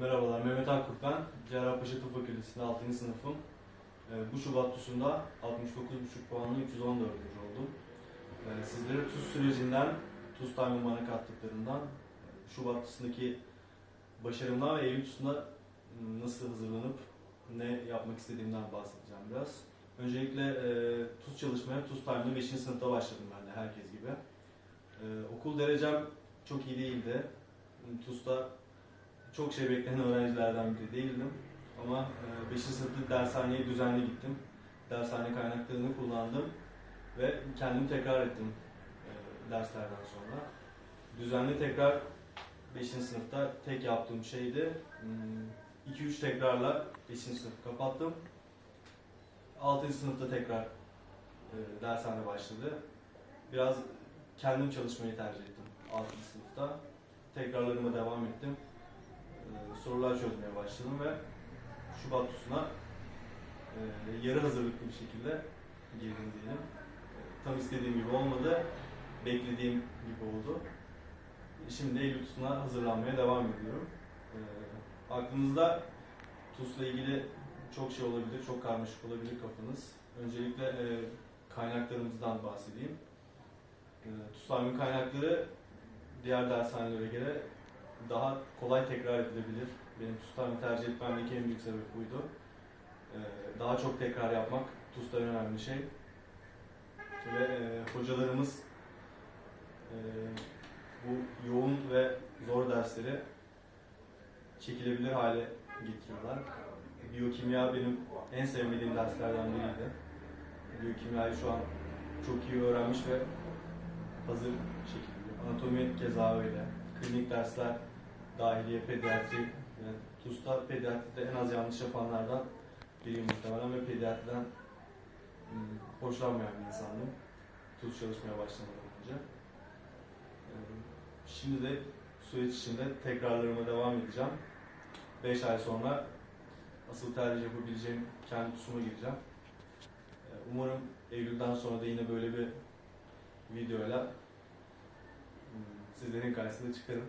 Merhabalar, Mehmet Akkurt ben. Cerrahpaşa Tıp Fakültesi'nde 6. sınıfım. Ee, Bu Şubat TUS'unda 69,5 puanla 314. oldum. Ee, Sizlere TUS sürecinden, TUS Time'ın bana kattıklarından, Şubat TUS'undaki başarımdan ve Eylül TUS'unda nasıl hazırlanıp ne yapmak istediğimden bahsedeceğim biraz. Öncelikle e, TUS çalışmaya TUS Time'da 5. sınıfta başladım ben de herkes gibi. E, okul derecem çok iyi değildi. TUS'ta çok şey beklenen öğrencilerden biri değildim. Ama 5. sınıfta dershaneye düzenli gittim. Dershane kaynaklarını kullandım ve kendimi tekrar ettim e, derslerden sonra. Düzenli tekrar 5. sınıfta tek yaptığım şeydi. 2-3 tekrarla 5. sınıfı kapattım. 6. sınıfta tekrar e, dershane başladı. Biraz kendim çalışmayı tercih ettim 6. sınıfta. Tekrarlarıma devam ettim. Sorular çözmeye başladım ve Şubat TUS'una e, yarı hazırlıklı bir şekilde girdim diyelim. E, tam istediğim gibi olmadı, beklediğim gibi oldu. Şimdi Eylül TUS'una hazırlanmaya devam ediyorum. E, aklınızda TUS'la ilgili çok şey olabilir, çok karmaşık olabilir kafanız. Öncelikle e, kaynaklarımızdan bahsedeyim. E, TUS'ların kaynakları diğer dershanelere göre daha kolay tekrar edilebilir. Benim TUS'larını tercih etmemdeki en büyük sebep buydu. Ee, daha çok tekrar yapmak TUS'ta en önemli şey. Ve e, hocalarımız e, bu yoğun ve zor dersleri çekilebilir hale getiriyorlar. Biyokimya benim en sevmediğim derslerden biriydi. Biyokimyayı şu an çok iyi öğrenmiş ve hazır şekilde. Anatomi keza öyle. Klinik dersler dahiliye, pediatri, yani TUS'ta pediatride en az yanlış yapanlardan biriyim muhtemelen ve pediatriden hmm, hoşlanmayan bir insandım. TUS çalışmaya başlamadan önce. Ee, Şimdi de süreç içinde tekrarlarıma devam edeceğim. 5 ay sonra asıl tercih yapabileceğim kendi TUS'uma gireceğim. Umarım Eylül'den sonra da yine böyle bir videoyla sizlerin karşısına çıkarım.